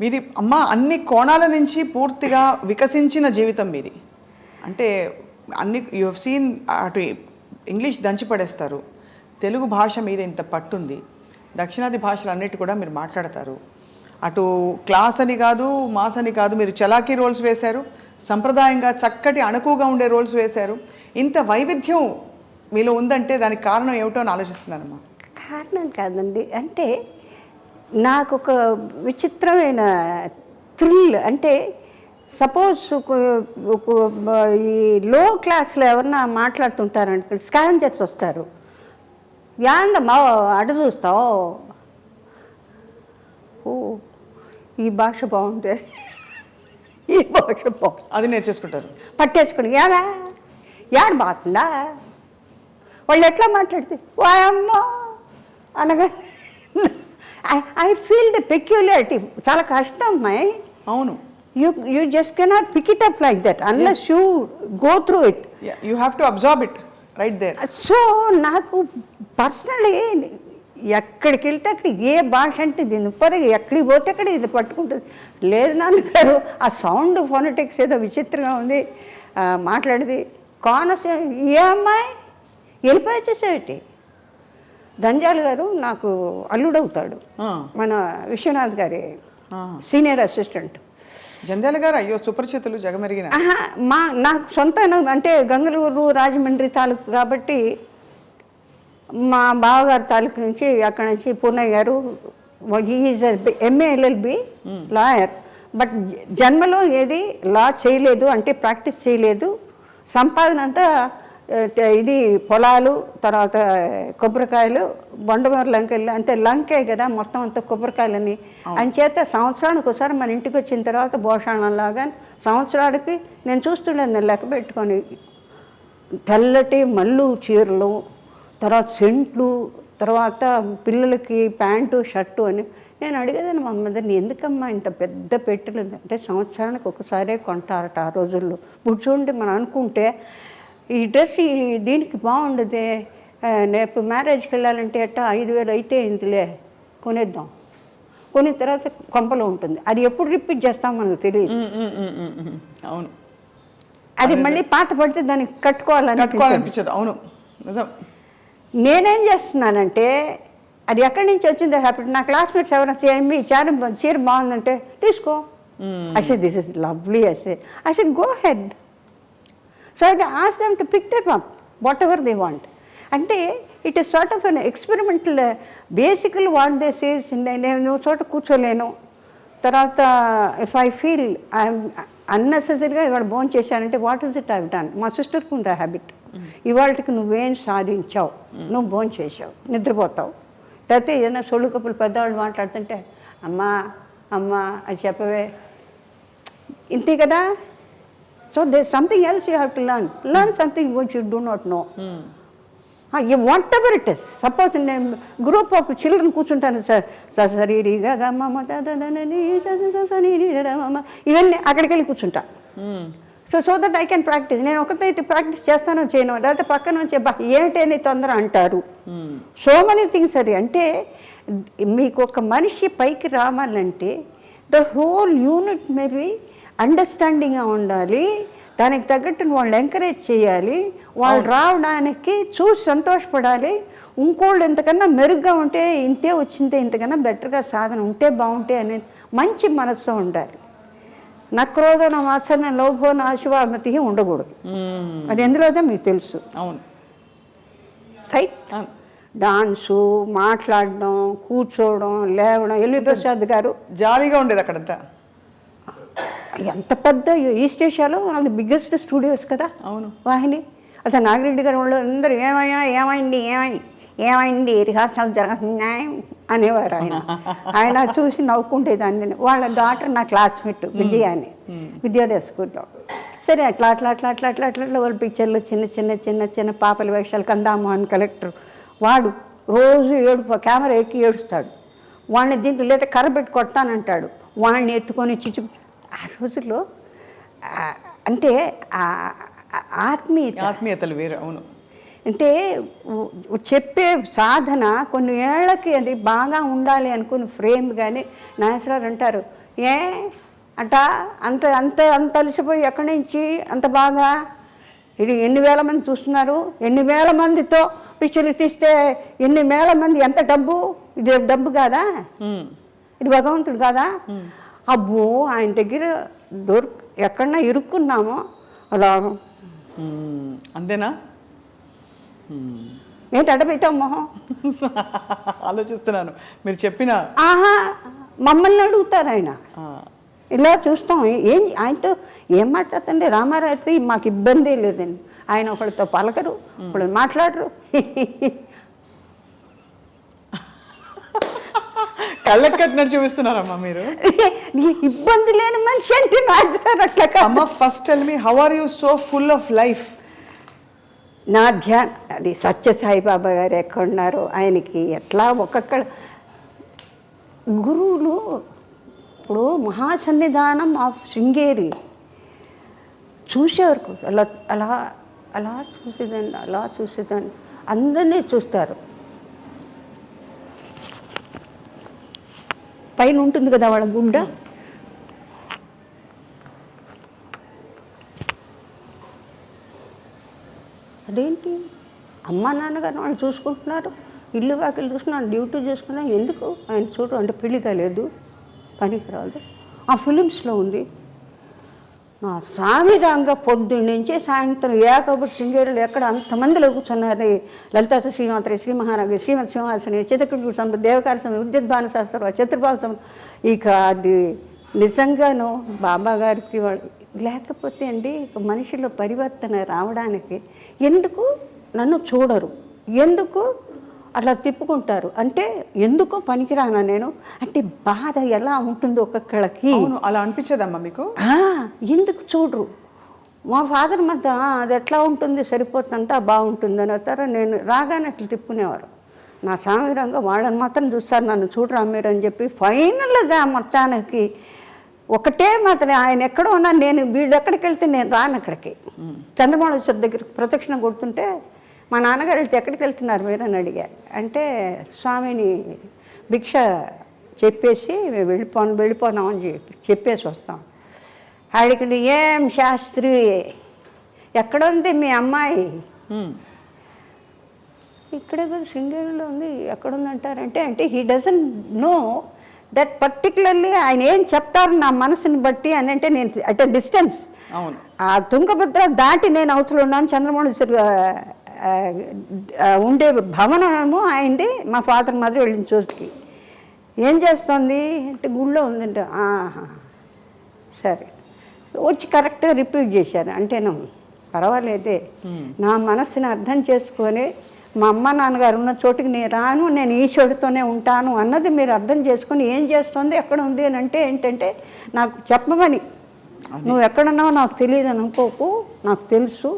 మీది అమ్మ అన్ని కోణాల నుంచి పూర్తిగా వికసించిన జీవితం మీది. అంటే అన్ని యు హెవ్ సీన్ అటు ఇంగ్లీష్ దంచిపడేస్తారు తెలుగు భాష మీద ఇంత పట్టుంది. దక్షిణాది భాషలు అన్నిటి కూడా మీరు మాట్లాడతారు. అటు క్లాస్ అని కాదు మాస్ అని కాదు మీరు చలాకీ రోల్స్ వేశారు. సంప్రదాయంగా చక్కటి అణుకుగా ఉండే రోల్స్ వేశారు. ఇంత వైవిధ్యం మీలో ఉందంటే దానికి కారణం ఏమిటో అని ఆలోచిస్తున్నానమ్మా. కారణం కాదండి. అంటే నాకు ఒక విచిత్రమైన థ్రిల్ అంటే సపోజ్ ఈ లో క్లాస్లో ఎవరన్నా మాట్లాడుతుంటారంటే స్కావెంజర్స్ వస్తారు. యాందమ్మా అటు చూస్తావు ఓ ఈ భాష బాగుంది. ఈ భాష బాగుంది. అది నేర్చేసుకుంటారు. పట్టేసుకుని యాడా? యాడ బాగుందా? వాళ్ళు ఎట్లా మాట్లాడితే వాయమ్మో అనగా ఐ ఫీల్ ద పెక్యులారిటీ చాలా కష్టం అమ్మాయి. అవును. You you just cannot pick it up like that unless you go through it you have to absorb it right there so నాకు పర్సనలీ ఎక్కడికి వెళ్తే అక్కడ ఏ భాష అంటే దీని ఉప్పరి ఎక్కడికి పోతే అక్కడ ఇది పట్టుకుంటుంది. లేదు నాన్నగారు ఆ సౌండ్ ఫోనటిక్స్ ఏదో విచిత్రంగా ఉంది. మాట్లాడేది. కోనసీమ ఏ అమ్మాయి? వెళ్ళిపోయి వచ్చేసేటి దంజాల్ గారు నాకు అల్లుడవుతాడు. మన విశ్వనాథ్ గారి సీనియర్ అసిస్టెంట్. జంజాల గారు అయ్యో సుపరిచితులు జగమెరిగిన. మా నాకు సొంత అంటే గంగలూరు రాజమండ్రి తాలూకు కాబట్టి మా బావగారి తాలూకు నుంచి అక్కడ నుంచి పూర్ణయ్య గారు is MA LLB lawyer. But జన్మలో ఏది లా చేయలేదు అంటే ప్రాక్టీస్ చేయలేదు. సంపాదన అంతా ఇది పొలాలు తర్వాత కొబ్బరికాయలు బొండమూరు లంకెళ్ళు అంతే లంకే కదా మొత్తం అంతా కొబ్బరికాయలని. అంచేత సంవత్సరానికి ఒకసారి మన ఇంటికి వచ్చిన తర్వాత భోషాణంలాగా సంవత్సరానికి నేను చూస్తుండేది నేను లెక్క పెట్టుకొని. తెల్లటి మల్లు చీరలు తర్వాత సెంట్లు తర్వాత పిల్లలకి ప్యాంటు షర్టు అని. నేను అడిగేదాన్ని మా మదర్ని ఎందుకమ్మా ఇంత పెద్ద పెట్టెలు? అంటే సంవత్సరానికి ఒకసారే కొంటారట ఆ రోజుల్లో. ఇప్పుడు చూడండి మనం అనుకుంటే ఈ డ్రెస్ దీనికి బాగుండదే. రేపు మ్యారేజ్కి వెళ్ళాలంటే అట్ట ఐదు వేలు అయితే ఇందులే. కొనేద్దాం. కొనిన తర్వాత కొంపలో ఉంటుంది. అది ఎప్పుడు రిపీట్ చేస్తాం మనకు తెలియదు. అవును. అది మళ్ళీ పాత పడితే దానికి కట్టుకోవాలని కట్టుకోవాలనిపించదు. అవును. నిజం. నేనేం చేస్తున్నానంటే అది ఎక్కడి నుంచి వచ్చిందో హ్యాపీ నా క్లాస్మేట్స్ ఎవరైనా మీ చీర చీర బాగుందంటే తీసుకో. అసే దిస్ ఇస్ లవ్లీ అసే అసే go head so I ask them to pick that up whatever they want అంటే it is sort of an experimental basically what they says నేను చోట కూర్చోలేను తర్వాత ఇఫ్ ఐ ఫీల్ ఐఎమ్ అన్నెసెసరీగా ఇవాళ భోజనం చేశానంటే what is it I done మా సిస్టర్కి ఉంది ఆ హ్యాబిట్ ఇవాళకి నువ్వేం సాధించావు? నువ్వు భోజనం చేసావు నిద్రపోతావు. లేకపోతే ఏదైనా సొళ్ళు కప్పులు పెద్దవాళ్ళు మాట్లాడుతుంటే అమ్మా అమ్మా అది చెప్పవే. ఇంతే కదా? So they something else you have to learn learn something which you do not know whatever it is suppose నేను గ్రూప్ ఆఫ్ చిల్డ్రన్ కూర్చుంటాను సార్ సార్ సరి ఇవన్నీ అక్కడికి వెళ్ళి కూర్చుంటా so so that I can practise నేను ఒకతే ప్రాక్టీస్ చేస్తానో చేయను లేకపోతే పక్కన నుంచి బా ఏంటని తొందర అంటారు. సో మెనీ థింగ్స్ అది. అంటే మీకు ఒక మనిషి పైకి రావాలంటే ద హోల్ యూనిట్ మేబీ అండర్స్టాండింగ్గా ఉండాలి. దానికి తగ్గట్టు వాళ్ళు ఎంకరేజ్ చేయాలి. వాళ్ళు రావడానికి చూసి సంతోషపడాలి. ఇంకోళ్ళు ఇంతకన్నా మెరుగ్గా ఉంటే ఇంతే వచ్చిందే ఇంతకన్నా బెటర్గా సాధన ఉంటే బాగుంటే అనే మంచి మనస్సు ఉండాలి. నక్రోధన వాత్సల్య లోభో నాశువామతి ఉండకూడదు. అది ఎందులోదో మీకు తెలుసు. అవును. రైట్. డాన్సు మాట్లాడడం కూర్చోవడం లేవడం ఎల్వి ప్రసాద్ గారు జాలీగా ఉండేది అక్కడంతా. ఎంత పెద్ద ఈస్ట్ ఏషియాలో వాళ్ళ బిగ్గెస్ట్ స్టూడియోస్ కదా. అవును. వాహిని. అసలు నాగిరెడ్డి గారు వాళ్ళు అందరూ ఏమయ్యా ఏమైంది ఏమైంది ఏమైంది రిహార్సల్ జరుగుతున్నాయి అనేవారు ఆయన. ఆయన చూసి నవ్వుకుంటేదాన్ని. వాళ్ళ డాటర్ నా క్లాస్మేట్ విజయ అని విద్యోదయ స్కూల్లో. సరే అట్లా అట్లా అట్లా అట్లా అట్లా అట్లా అట్లా వాళ్ళ పిక్చర్లు చిన్న చిన్న చిన్న చిన్న పాపల వేషాలు కందామోహన్ కలెక్టర్ వాడు రోజు ఏడు కెమెరా ఎక్కి ఏడుస్తాడు. వాడిని దీంట్లో లేదా కర్ర పెట్టి కొడతానంటాడు. వాడిని ఎత్తుకొని చిచ్చు ఆ రోజుల్లో అంటే ఆత్మీయత. ఆత్మీయతలు వేరు అవును. అంటే చెప్పే సాధన కొన్ని ఏళ్ళకి అది బాగా ఉండాలి అనుకుని ఫ్రేమ్ కానీ నాగేశ్వరరావు అంటారు. ఏ? అట అంత అంత అంత అలసిపోయి ఎక్కడి నుంచి? అంత బాగా? ఇది ఎన్ని వేల మంది చూస్తున్నారు? ఎన్ని వేల మందితో పిక్చర్లు తీస్తే ఎన్ని వేల మంది? ఎంత డబ్బు? ఇది డబ్బు కాదా. ఇది భగవంతుడు కాదా? అబ్బో ఆయన దగ్గర దొరు ఎక్కడన్నా ఇరుక్కున్నామో అలా. అంతేనా. ఏంటి అడబెట్టాం మొహం? ఆలోచిస్తున్నాను. మీరు చెప్పిన ఆహా మమ్మల్ని అడుగుతారు ఆయన. ఇలా చూస్తాం. ఏం ఆయనతో ఏం మాట్లాడుతుండే? రామారావుతో మాకు ఇబ్బంది లేదండి. ఆయన ఒకళ్ళతో పలకరు ఒకళ్ళు మాట్లాడరు. కళ్ళకి కట్టినట్టు చూపిస్తున్నారమ్మా మీరు. ఇబ్బంది లేని మనిషి అంటే రాజారు అట్లా. అమ్మ first tell me how are you so full of life నా ధ్యాన్ అది సత్య సాయిబాబా గారు ఎక్కడున్నారో ఆయనకి ఎట్లా ఒక్కొక్క గురువులు ఇప్పుడు మహాసన్నిధానం ఆఫ్ శృంగేరి చూసేవారు అలా అలా అలా చూసేదండి అలా చూసేదండి అందరినీ చూస్తారు. పైన ఉంటుంది కదా వాళ్ళ గుండె? అదేంటి? అమ్మా నాన్నగారు వాళ్ళు చూసుకుంటున్నారు. ఇల్లు వాకిలు చూసుకున్నాను డ్యూటీ చూసుకున్నాను ఎందుకు? ఆయన చూడు అంటే పెళ్ళి కాలేదు పనికి రాదు ఆ ఫిలిమ్స్లో ఉంది. నా స్వామి రంగ పొద్దున్న నుంచి సాయంత్రం ఏకబడి శృంగేరులు ఎక్కడ అంతమందిలో కూర్చున్నారు లలితాత శ్రీమాత్రి శ్రీ మహారాజు శ్రీమతి సింహాసని చిత్రకుడు సంపద దేవకార సమయం విద్యుద్భాన శాస్త్రం చతుర్భావ సమయం ఇక అది నిజంగాను బాబా గారికి లేకపోతే అండి ఇక మనిషిలో పరివర్తన రావడానికి ఎందుకు నన్ను చూడరు? ఎందుకు అట్లా తిప్పుకుంటారు. అంటే ఎందుకు పనికిరానా నేను. అంటే బాధ ఎలా ఉంటుందో ఒక్కొక్కళ్ళకి. అలా అనిపించదమ్మా మీకు? ఎందుకు చూడరు? మా ఫాదర్ మధ్య "ఆ, అది ఎట్లా ఉంటుంది? సరిపోతుందంతా బాగుంటుంది అని అవుతారా నేను రాగానే అట్లా తిప్పుకునేవారు. నా సామిరంగా వాళ్ళని మాత్రం చూస్తారు. నన్ను చూడరా మీరు అని చెప్పి ఫైనల్గా మొత్తానికి ఒకటే మాత్రం ఆయన ఎక్కడ ఉన్నా నేను వీళ్ళు ఎక్కడికి వెళ్తే నేను రాను అక్కడికి. చంద్రమౌళేశ్వర దగ్గర ప్రదక్షిణ కొడుతుంటే మా నాన్నగారు వెళ్తే ఎక్కడికి వెళ్తున్నారు మీరు అని అడిగారు అంటే స్వామిని భిక్ష చెప్పేసి మేము వెళ్ళిపోను వెళ్ళిపోనాం అని చెప్పి చెప్పేసి వస్తాం. ఆడికి ఏం శాస్త్రి? ఎక్కడుంది మీ అమ్మాయి? మ్మ్. ఇక్కడ కూడా శృంగేరిలో ఉంది ఎక్కడుందంటారంటే అంటే he doesn't know that particularly ఆయన ఏం చెప్తారు నా మనసుని బట్టి అని అంటే నేను అట్ డిస్టెన్స్ ఆ తుంగభద్ర దాటి నేను అవతల ఉన్నాను ఆ, ఉండే భవనము ఆయనది మా ఫాదర్ మాదిరి వెళ్ళిన చోటుకి. ఏం చేస్తుంది? అంటే గుళ్ళో ఉందంటే. ఆహా సరే. వచ్చి కరెక్ట్గా రిపీట్ చేశాను అంటేను పర్వాలేదే. నా మనసుని అర్థం చేసుకొని మా అమ్మ నాన్నగారు ఉన్న చోటుకి నేను రాను నేను ఈశ్వరుడితోనే ఉంటాను అన్నది మీరు అర్థం చేసుకొని ఏం చేస్తుంది ఎక్కడ ఉంది అని అంటే ఏంటంటే నాకు చెప్పమని. నువ్వు ఎక్కడున్నావో నాకు తెలియదు అని అనుకోకు నాకు తెలుసు.